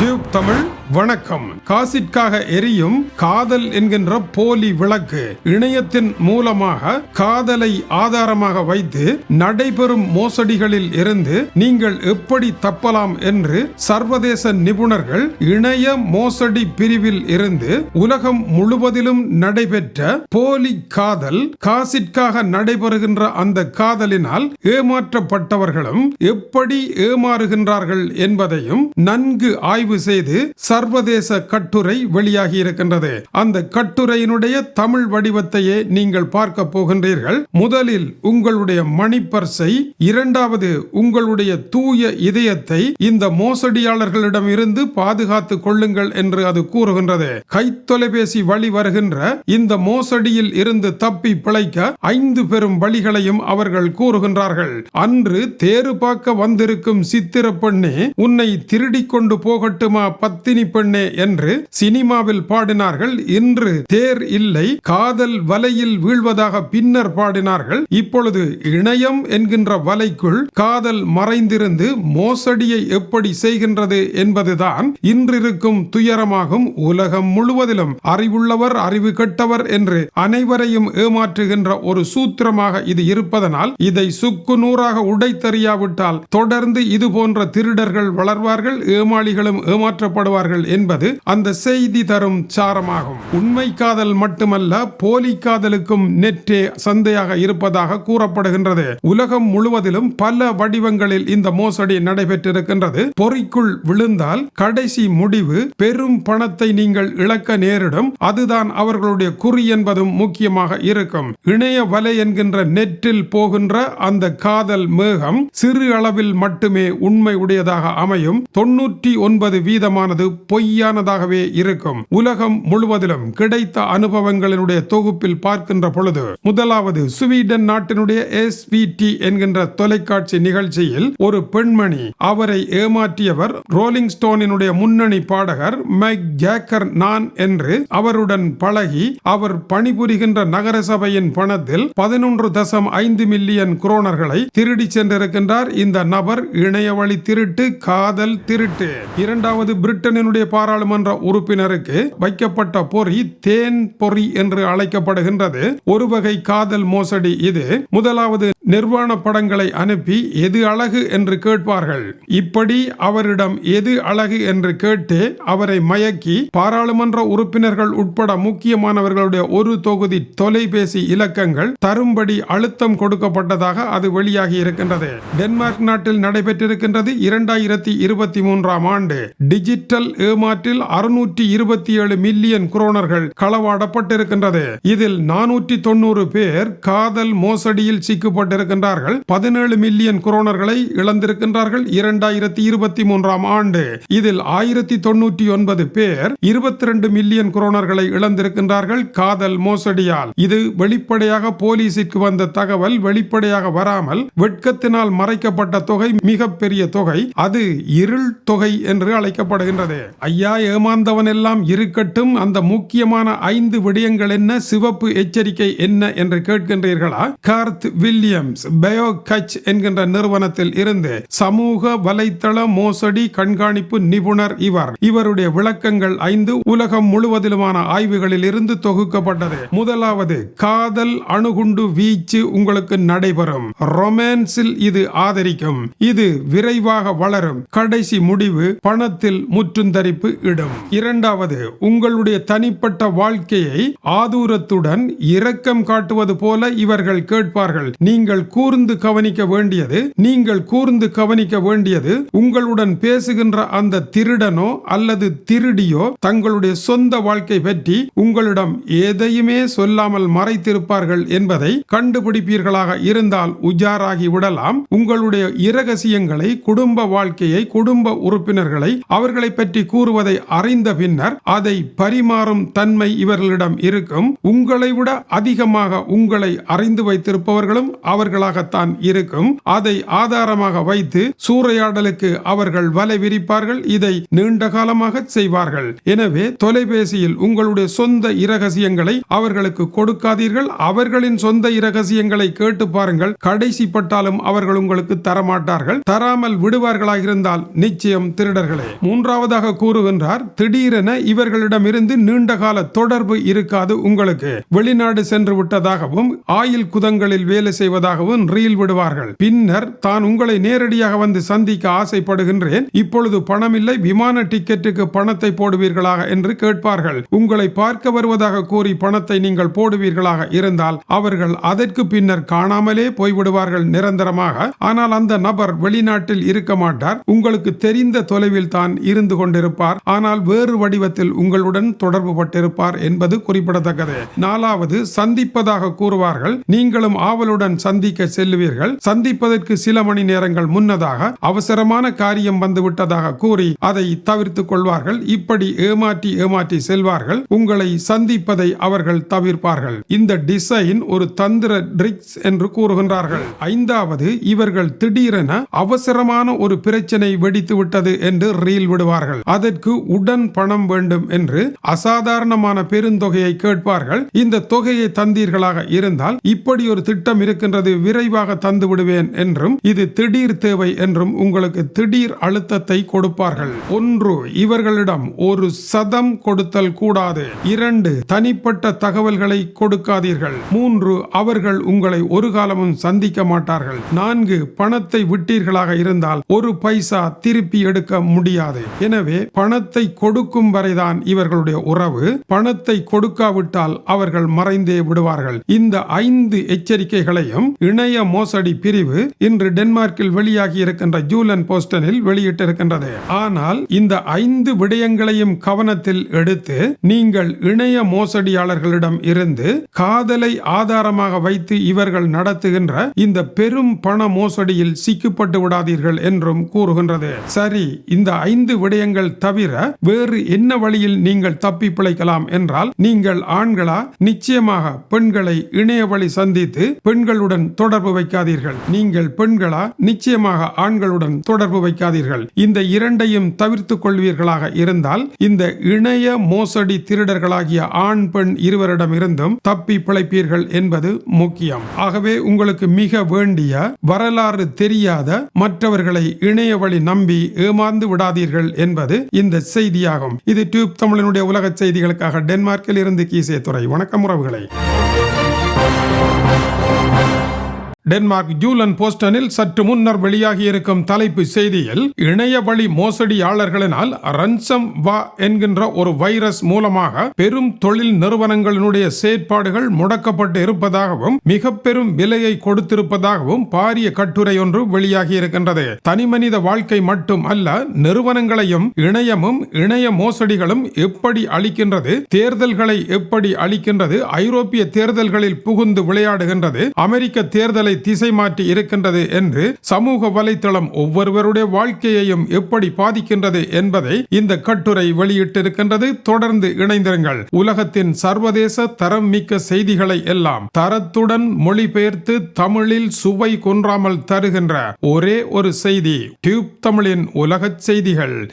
Tube Tamil வணக்கம். காசிற்காக எரியும் காதல் என்கின்ற போலி விளக்கு இணையத்தின் மூலமாக காதலை ஆதாரமாக வைத்து நடைபெறும் மோசடிகளில் இருந்து நீங்கள் எப்படி தப்பலாம் என்று சர்வதேச நிபுணர்கள் இணைய மோசடி பிரிவில் இருந்து உலகம் முழுவதிலும் நடைபெற்ற போலி காதல் காசிற்காக நடைபெறுகின்ற அந்த காதலினால் ஏமாற்றப்பட்டவர்களும் எப்படி ஏமாறுகின்றார்கள் என்பதையும் நன்கு ஆய்வு செய்து சர்வதேச கட்டுரை வெளியாகி இருக்கின்றது. அந்த கட்டுரையினுடைய தமிழ் வடிவத்தையே நீங்கள் பார்க்க போகின்றீர்கள். முதலில் உங்களுடைய மணிப்பர்சை இரண்டாவது உங்களுடைய தூய இதயத்தை இந்த மோசடியாளர்களிடம் இருந்து பாதுகாத்து கொள்ளுங்கள் என்று அது கூறுகின்றது. கைத்தொலைபேசி வழி வருகின்ற இந்த மோசடியில் இருந்து தப்பி பிழைக்க ஐந்து பெரும் வழிகளையும் அவர்கள் கூறுகின்றார்கள். அன்று தேறு பார்க்க வந்திருக்கும் சித்திர பெண்ணே உன்னை திருடிக் கொண்டு போகட்டும் பத்தினி பெண்ணே என்று சினிமாவில் பாடினார்கள். இன்று தேர் இல்லை காதல் வலையில் வீழ்வதாக பின்னர் பாடினார்கள். இப்பொழுது இணையம் என்கின்ற வலைக்குள் காதல் மறைந்திருந்து மோசடியை எப்படி செய்கின்றது என்பதுதான் இன்றிருக்கும் துயரமாகும் உலகம் முழுவதிலும். அறிவுள்ளவர் அறிவு கெட்டவர் என்று அனைவரையும் ஏமாற்றுகின்ற ஒரு சூத்திரமாக இது இருப்பதனால் இதை சுக்கு நூறாக உடைத்தறியாவிட்டால் தொடர்ந்து இது போன்ற திருடர்கள் வளர்வார்கள் ஏமாளிகளும் ஏமாற்றப்படுவார்கள் என்பது அந்த செய்தி தரும் சாரமாகும். உண்மை காதல் மட்டுமல்ல போலி காதலுக்கும் நெற்றே சந்தையாக இருப்பதாக கூறப்படுகின்றது. உலகம் முழுவதிலும் பல வடிவங்களில் இந்த மோசடி நடைபெற்றிருக்கின்றது. பொறிக்குள் விழுந்தால் கடைசி முடிவு பெரும் பணத்தை நீங்கள் இழக்க நேரிடும். அதுதான் அவர்களுடைய குறி என்பதும் முக்கியமாக இருக்கும். இணைய வலை என்கின்ற நெற்றில் போகின்ற அந்த காதல் மேகம் சிறு அளவில் மட்டுமே உண்மை உடையதாக அமையும். தொன்னூற்றி ஒன்பது வீதமானது பொய்யானதாகவே இருக்கும். உலகம் முழுவதிலும் கிடைத்த அனுபவங்களினுடைய தொகுப்பில் பார்க்கின்ற பொழுது முதலாவது ஸ்வீடன் நாட்டினுடைய எஸ்விடி என்கின்ற தொலைக்காட்சி நிகழ்ச்சியில் ஒரு பெண்மணி அவரை ஏமாற்றியவர் ரோலிங் ஸ்டோனினுடைய முன்னணி பாடகர் மைக் ஜேக்கர் நான் என்று அவருடன் பழகி அவர் பணிபுரிகின்ற நகர சபையின் பணத்தில் பதினொன்று தசம் ஐந்து மில்லியன் குரோனர்களை திருடி சென்றிருக்கின்றார். இந்த நபர் இணையவழி திருட்டு காதல் திருட்டு. இரண்டாவது பிரிட்டனினுடைய பாராளுமன்ற உறுப்பினருக்கு வைக்கப்பட்ட பொறி தேன் பொறி என்று அழைக்கப்படுகின்றது. ஒரு வகை காதல் மோசடி இது. முதலாவது நிர்வாண படங்களை அனுப்பி எது அழகு என்று கேட்பார்கள். இப்படி அவரிடம் எது அழகு என்று கேட்டு அவரை மயக்கி பாராளுமன்ற உறுப்பினர்கள் உட்பட முக்கியமானவர்களுடைய ஒரு தொகுதி தொலைபேசி இலக்கங்கள் தரும்படி அழுத்தம் கொடுக்கப்பட்டதாக அது வெளியாகி இருக்கின்றது. டென்மார்க் நாட்டில் நடைபெற்றிருக்கின்றது இரண்டாயிரத்தி இருபத்தி மூன்றாம் ஆண்டு. டிஜிட்டல் ஏமாற்றில் அறுநூற்றி இருபத்தி ஏழு மில்லியன் குரோனர்கள் களவாடப்பட்டிருக்கின்றது. இதில் நானூற்றி தொண்ணூறு பேர் காதல் மோசடியில் சிக்கப்பட்டிருக்கின்றார்கள். பதினேழு மில்லியன் குரோனர்களை இழந்திருக்கின்றார்கள் இரண்டாயிரத்தி இருபத்தி மூன்றாம் ஆண்டு. இதில் ஆயிரத்தி தொண்ணூற்றி ஒன்பது பேர் இருபத்தி ரெண்டு மில்லியன் குரோனர்களை இழந்திருக்கின்றார்கள் காதல் மோசடியால். இது வெளிப்படையாக போலீசிற்கு வந்த தகவல் வெளிப்படையாக வராமல் வெட்கத்தினால் மறைக்கப்பட்ட தொகை மிகப்பெரிய தொகை. அது இருள் தொகை என்று அழைக்கப்படுகின்றது. ஐயா ஏமாந்தவன் எல்லாம் இருக்கட்டும் அந்த முக்கியமான ஐந்து விடயங்கள் என்ன சிவப்பு எச்சரிக்கை என்ன என்று கேட்கின்றீர்களா? கார்த் வில்லியம்ஸ் பயோ கச் என்கின்ற நிறுவனத்தில் இருந்து சமூக வலைத்தள மோசடி கண்காணிப்பு நிபுணர் இவர். இவருடைய விளக்கங்கள் ஐந்து உலகம் முழுவதிலுமான ஆய்வுகளில் இருந்து தொகுக்கப்பட்டது. முதலாவது காதல் அணுகுண்டு வீச்சு உங்களுக்கு நடைபெறும். ரொமான்ஸில் இது ஆதரிக்கும். இது விரைவாக வளரும். கடைசி முடிவு பண மனத்தில் முற்றுந்தரிப்பு இடும். இரண்டாவது உங்களுடைய தனிப்பட்ட வாழ்க்கையை ஆதூரத்துடன் இரக்கம் காட்டுவது போல இவர்கள் கேட்பார்கள். நீங்கள் கூர்ந்து கவனிக்க வேண்டியது நீங்கள் கூர்ந்து கவனிக்க வேண்டியது உங்களுடன் பேசுகின்ற அந்த திருடனோ அல்லது திருடியோ தங்களுடைய சொந்த வாழ்க்கை பற்றி உங்களிடம் எதையுமே சொல்லாமல் மறைத்திருப்பார்கள் என்பதை கண்டுபிடிப்பீர்களாக இருந்தால் உஜாராகி விடலாம் உங்களுடைய இரகசியங்களை குடும்ப வாழ்க்கையை குடும்ப உறுப்பினர்களை அவர்களை பற்றி கூறுவதை அறிந்த பின்னர் அதை பரிமாறும் தன்மை இவர்களிடம் இருக்கும். உங்களை விட அதிகமாக உங்களை அறிந்து வைத்திருப்பவர்களும் அவர்களாகத்தான் இருக்கும். அதை ஆதாரமாக வைத்து சூறையாடலுக்கு அவர்கள் வலை விரிப்பார்கள். இதை நீண்ட காலமாக செய்வார்கள். எனவே தொலைபேசியில் உங்களுடைய சொந்த இரகசியங்களை அவர்களுக்கு கொடுக்காதீர்கள். அவர்களின் சொந்த இரகசியங்களை கேட்டு பாருங்கள். கடைசி பட்டாலும் அவர்கள் உங்களுக்கு தரமாட்டார்கள். தராமல் விடுவார்களாக இருந்தால் நிச்சயம் திருடர்களே. மூன்றாவதாக கூறுகின்றார் திடீரென இவர்களிடமிருந்து நீண்டகால தொடர்பு இருக்காது உங்களுக்கு. வெளிநாடு சென்று விட்டதாகவும் ஆயில் குதங்களில் வேலை செய்வதாகவும் ரீல் விடுவார்கள். பின்னர் தான் உங்களை நேரடியாக வந்து சந்திக்க ஆசைப்படுகின்றேன். இப்பொழுது பணமில்லை விமான டிக்கெட்டுக்கு பணத்தை போடுவீர்களாக என்று கேட்பார்கள். உங்களை பார்க்க வருவதாக கூறி பணத்தை நீங்கள் போடுவீர்களாக இருந்தால் அவர்கள் அதற்கு பின்னர் காணாமலே போய்விடுவார்கள் நிரந்தரமாக. ஆனால் அந்த நபர் வெளிநாட்டில் இருக்க மாட்டார். உங்களுக்கு தெரிந்த தொலைவில் தான் இருந்து கொண்டிருப்பார். ஆனால் வேறு வடிவத்தில் உங்களுடன் தொடர்பு பட்டிருப்பார் என்பது குறிப்பிடத்தக்கது. நாலாவது சந்திப்பதாக கூறுவார்கள். நீங்களும் ஆவலுடன் சந்திக்க செல்லுவீர்கள். சந்திப்பதற்கு சில மணி நேரங்கள் முன்னதாக அவசரமான காரியம் வந்துவிட்டதாக கூறி அதை தவிர்த்துக் கொள்வார்கள். இப்படி ஏமாற்றி ஏமாற்றி செல்வார்கள். உங்களை சந்திப்பதை அவர்கள் தவிர்ப்பார்கள். இந்த டிசைன் ஒரு தந்திர ட்ரிக்ஸ் என்று கூறுகின்றார்கள். ஐந்தாவது இவர்கள் திடீரென அவசரமான ஒரு பிரச்சனை வெடித்து விட்டது என்று ரீல் விடுவார்கள். அதற்கு உடன் பணம் வேண்டும் என்று அசாதாரணமான பெருந்தொகையை கேட்பார்கள். இந்த தொகையை தந்தீர்களாக இருந்தால் இப்படி ஒரு திட்டம் இருக்கின்றது விரைவாக தந்து விடுவேன் என்றும் இது திடீர் தேவை என்றும் உங்களுக்கு திடீர் அழுத்தத்தை கொடுப்பார்கள். ஒன்று இவர்களிடம் ஒரு சதம் கொடுத்தல் கூடாது. இரண்டு தனிப்பட்ட தகவல்களை கொடுக்காதீர்கள். மூன்று அவர்கள் உங்களை ஒரு காலமும் சந்திக்க மாட்டார்கள். நான்கு பணத்தை விட்டீர்களாக இருந்தால் ஒரு பைசா திருப்பி எடுக்க முடியாது. முடியாது. எனவே பணத்தை கொடுக்கும் வரைதான் இவர்களுடைய உறவு. பணத்தை கொடுக்காவிட்டால் அவர்கள் மறைந்தே விடுவார்கள். இந்த ஐந்து எச்சரிக்கைகளையும் இணைய மோசடி பிரிவு இன்று டென்மார்க்கில் வெளியாகி இருக்கின்ற ஜூலன் போஸ்டனில் வெளியிட்டிருக்கின்றது. ஆனால் இந்த ஐந்து விடயங்களையும் கவனத்தில் எடுத்து நீங்கள் இணைய மோசடியாளர்களிடம் இருந்து காதலை ஆதாரமாக வைத்து இவர்கள் நடத்துகின்ற இந்த பெரும் பண மோசடியில் சிக்கப்பட்டு விடாதீர்கள் என்றும் கூறுகின்றது. சரி இந்த ஐந்து விடயங்கள் தவிர வேறு என்ன வழியில் நீங்கள் தப்பி பிழைக்கலாம் என்றால் நீங்கள் ஆண்களா? நிச்சயமாக பெண்களை இணைய வழி சந்தித்து பெண்களுடன் தொடர்பு வைக்காதீர்கள். நீங்கள் பெண்களா? நிச்சயமாக ஆண்களுடன் தொடர்பு வைக்காதீர்கள். இந்த இரண்டையும் தவிர்த்துக் கொள்வீர்களாக இருந்தால் இந்த இணைய மோசடி திருடர்களாகிய ஆண் பெண் இருவரிடம் இருந்தும் தப்பி பிழைப்பீர்கள் என்பது முக்கியம். ஆகவே உங்களுக்கு மிக வேண்டிய வரலாறு தெரியாத மற்றவர்களை இணைய வழி நம்பி ஏமாந்து விடாதீர்கள் என்பது இந்த செய்தியாகும். இது டியூப் தமிழனுடைய உலக செய்திகளுக்காக டென்மார்க்கில் இருந்து கீசே துறை வணக்கம் உறவுகளை. டென்மார்க் ஜூலன் போஸ்டனில் சற்று முன்னர் வெளியாகி இருக்கும் தலைப்பு செய்தியில் இணைய வழி மோசடியாளர்களினால் ரன்சம் வா என்கின்ற ஒரு வைரஸ் மூலமாக பெரும் தொழில் நிறுவனங்களினுடைய செயற்பாடுகள் முடக்கப்பட்டு இருப்பதாகவும் மிக பெரும் விலையை கொடுத்திருப்பதாகவும் பாரிய கட்டுரை ஒன்று வெளியாகி இருக்கின்றது தனிமனித வாழ்க்கை மட்டும் அல்ல நிறுவனங்களையும் இணையமும் இணைய மோசடிகளும் எப்படி அளிக்கின்றது தேர்தல்களை எப்படி அளிக்கின்றது ஐரோப்பிய தேர்தல்களில் புகுந்து விளையாடுகின்றது அமெரிக்க தேர்தலை திசை மாற்றி இருக்கின்றது என்று சமூக வலைத்தளம் ஒவ்வொருவருடைய வாழ்க்கையையும் எப்படி பாதிக்கின்றது என்பதை இந்த கட்டுரை வெளியிட்டிருக்கின்றது. தொடர்ந்து இணைந்திருங்கள். உலகத்தின் சர்வதேச தரம் மிக்க செய்திகளை எல்லாம் தரத்துடன் மொழிபெயர்த்து தமிழில் சுவை கொன்றாமல் தருகின்ற ஒரே ஒரு செய்தி டியூப் தமிழின் உலகச் செய்திகள்.